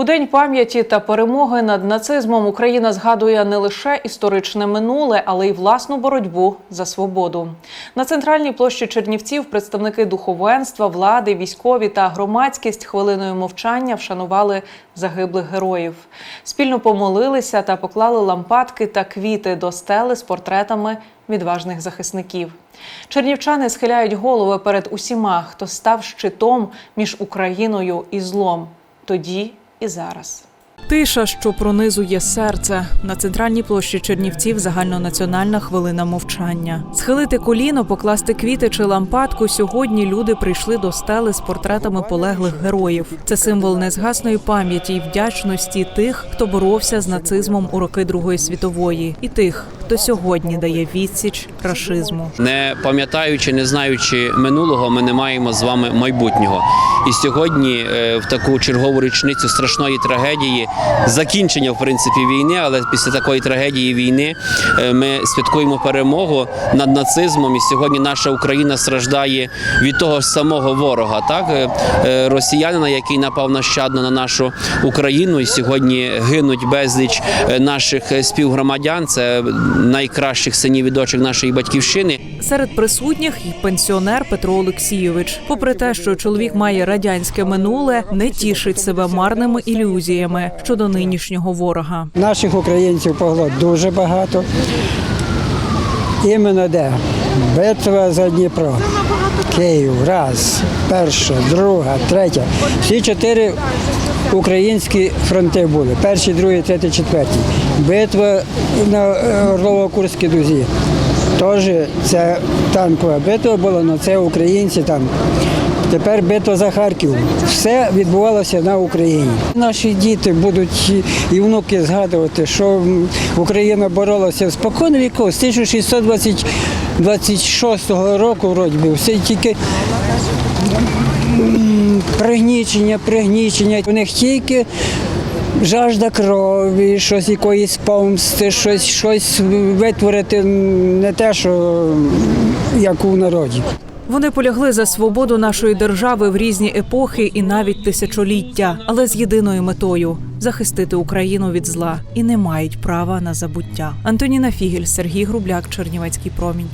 У день пам'яті та перемоги над нацизмом Україна згадує не лише історичне минуле, але й власну боротьбу за свободу. На центральній площі Чернівців представники духовенства, влади, військові та громадськість хвилиною мовчання вшанували загиблих героїв. Спільно помолилися та поклали лампадки та квіти до стели з портретами відважних захисників. Чернівчани схиляють голови перед усіма, хто став щитом між Україною і злом. Тоді і зараз. Тиша, що пронизує серце на центральній площі Чернівців, загальнонаціональна хвилина мовчання. Схилити коліно, покласти квіти чи лампадку. Сьогодні люди прийшли до стели з портретами полеглих героїв. Це символ незгасної пам'яті і вдячності тих, хто боровся з нацизмом у роки Другої світової, і тих, хто сьогодні дає відсіч рашизму. Не пам'ятаючи, не знаючи минулого, ми не маємо з вами майбутнього. І сьогодні, е, в таку чергову річницю страшної трагедії, закінчення в принципі війни, але після такої трагедії війни е, ми святкуємо перемогу над нацизмом. І сьогодні наша Україна страждає від того ж самого ворога, так Е, росіянина, який напав нащадно на нашу Україну, і сьогодні гинуть безліч наших співгромадян. Це найкращих синів і дочок нашої батьківщини. Серед присутніх і пенсіонер Петро Олексійович. Попри те, що чоловік має радянське минуле, не тішить себе марними ілюзіями щодо нинішнього ворога. Наших українців погло дуже багато. Іменно де? Битва за Дніпро. Київ, раз, перша, друга, третя. Всі чотири українські фронти були. Перший, другий, третій, четвертий. Битва на е, Орлово-Курській дузі. Теж це танкова битва була, але це українці там. Тепер битва за Харків. Все відбувалося на Україні. Наші діти будуть і внуки згадувати, що Україна боролася спокон віков з 1626 року, вроді все тільки пригнічення, пригнічення. У них тільки жажда крові, щось якоїсь помсти, щось, щось витворити не те, що як у народі. Вони полягли за свободу нашої держави в різні епохи і навіть тисячоліття, але з єдиною метою захистити Україну від зла і не мають права на забуття. Антоніна Фігель, Сергій Грубляк, Чернівецький промінь.